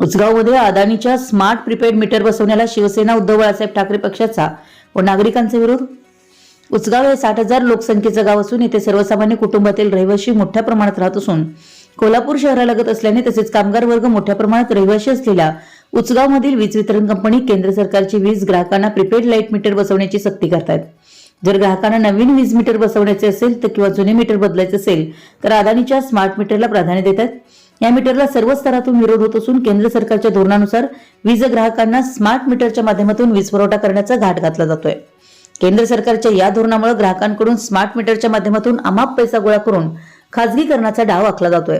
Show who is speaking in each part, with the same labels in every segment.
Speaker 1: उचगावमध्ये अदानीच्या smart prepaid meter बसवण्याला शिवसेना उद्धव बाळासाहेब ठाकरे पक्षाचा व नागरिकांचा विरोध? उचगाव हे साठ हजार लोकसंख्येचं गाव असून येथे सर्वसामान्य कुटुंबातील रहिवाशी मोठ्या प्रमाणात राहत असून कोल्हापूर शहरालगत असल्याने तसेच कामगार वर्ग मोठ्या प्रमाणात रहिवासी असलेल्या उचगावमधील वीज वितरण कंपनी केंद्र सरकारची वीज ग्राहकांना प्रीपेड लाइट मीटर बसवण्याची सक्ती करतायत. जर ग्राहकांना नवीन वीज मीटर बसवण्याचे असेल तर किंवा जुने मीटर बदलायचे असेल तर अदानीच्या स्मार्ट मीटरला प्राधान्य देतात या मीटरला सर्व स्तरातून विरोध होत असून केंद्र सरकारच्या धोरणानुसार वीज ग्राहकांना स्मार्ट मीटरच्या माध्यमातून वीज पुरवठा करण्याचा घाट घातला जातोय. केंद्र सरकारच्या या धोरणामुळे ग्राहकांकडून स्मार्ट मीटरच्या माध्यमातून अमाप पैसा गोळा करून खाजगीकरणाचा डाव आखला जातोय.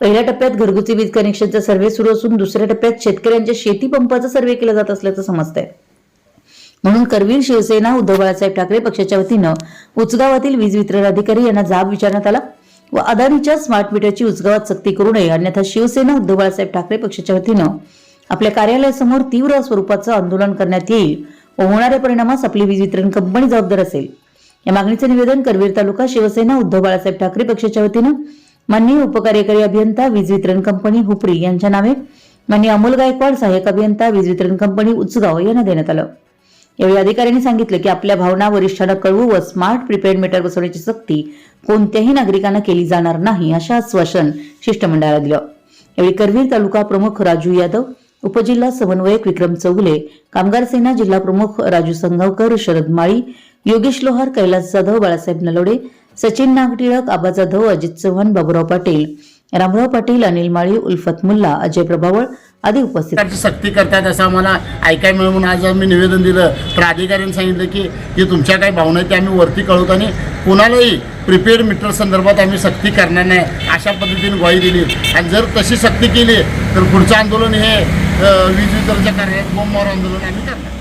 Speaker 1: पहिल्या टप्प्यात घरगुती वीज कनेक्शनचा सर्व्हे सुरू असून दुसऱ्या टप्प्यात शेतकऱ्यांच्या शेती पंपाचा सर्व्हे केला जात असल्याचं समजतंय. म्हणून करवीर शिवसेना उद्धव बाळासाहेब ठाकरे पक्षाच्या वतीनं उचगावातील वीज वितरण अधिकारी यांना जाब विचारण्यात आला. व अदानीच्या स्मार्ट मीटरची उचगावात सक्ती करू नये. अन्यथा शिवसेना उद्धव बाळासाहेब ठाकरे पक्षाच्या वतीनं आपल्या कार्यालयासमोर तीव्र स्वरूपाचं आंदोलन करण्यात येईल व होणाऱ्या परिणामास आपली वीज वितरण कंपनी जबाबदार असेल. या मागणीचे निवेदन करवीर तालुका शिवसेना उद्धव बाळासाहेब ठाकरे पक्षाच्या वतीनं माननीय उपकार्यकारी अभियंता वीज वितरण कंपनी हुपरी यांच्या नावे माननीय अमोल गायकवाड सहाय्यक अभियंता वीज वितरण कंपनी उचगाव यांना देण्यात आलं. यावेळी अधिकाऱ्यांनी सांगितलं की आपल्या भावना वरिष्ठांना कळवू व स्मार्ट प्रीपेड मीटर बसवण्याची सक्ती कोणत्याही नागरिकांना केली जाणार नाही अशा आश्वासन शिष्टमंडळाला दिलं. यावेळी करवीर तालुका प्रमुख राजू यादव उपजिल्हा समन्वयक विक्रम चौगुले कामगार सेना जिल्हा प्रमुख राजू संघावकर शरद माळी योगेश लोहार कैलास जाधव बाळासाहेब नलोडे सचिन नागटिळक आबा जाधव अजित चव्हाण बाबुराव पाटील रामराव पाटील अनिल माळी उल्फत मुल्ला अजय प्रभावळ आधी उपस्थित
Speaker 2: सक्ती करतात असं आम्हाला ऐकाय मिळून म्हणून आज आम्ही निवेदन दिलं. तर अधिकाऱ्यांनी सांगितलं की जे तुमच्या काही भावना आहेत त्या आम्ही वरती कळवतो आणि कुणालाही प्रिपेड मीटर संदर्भात आम्ही सक्ती करणार नाही. अशा पद्धतीने ग्वाही दिली. आणि जर तशी सक्ती केली तर पुढचं आंदोलन हे वीज वितरणच्या कार्यालयात बोंबावर आंदोलन आम्ही करणार.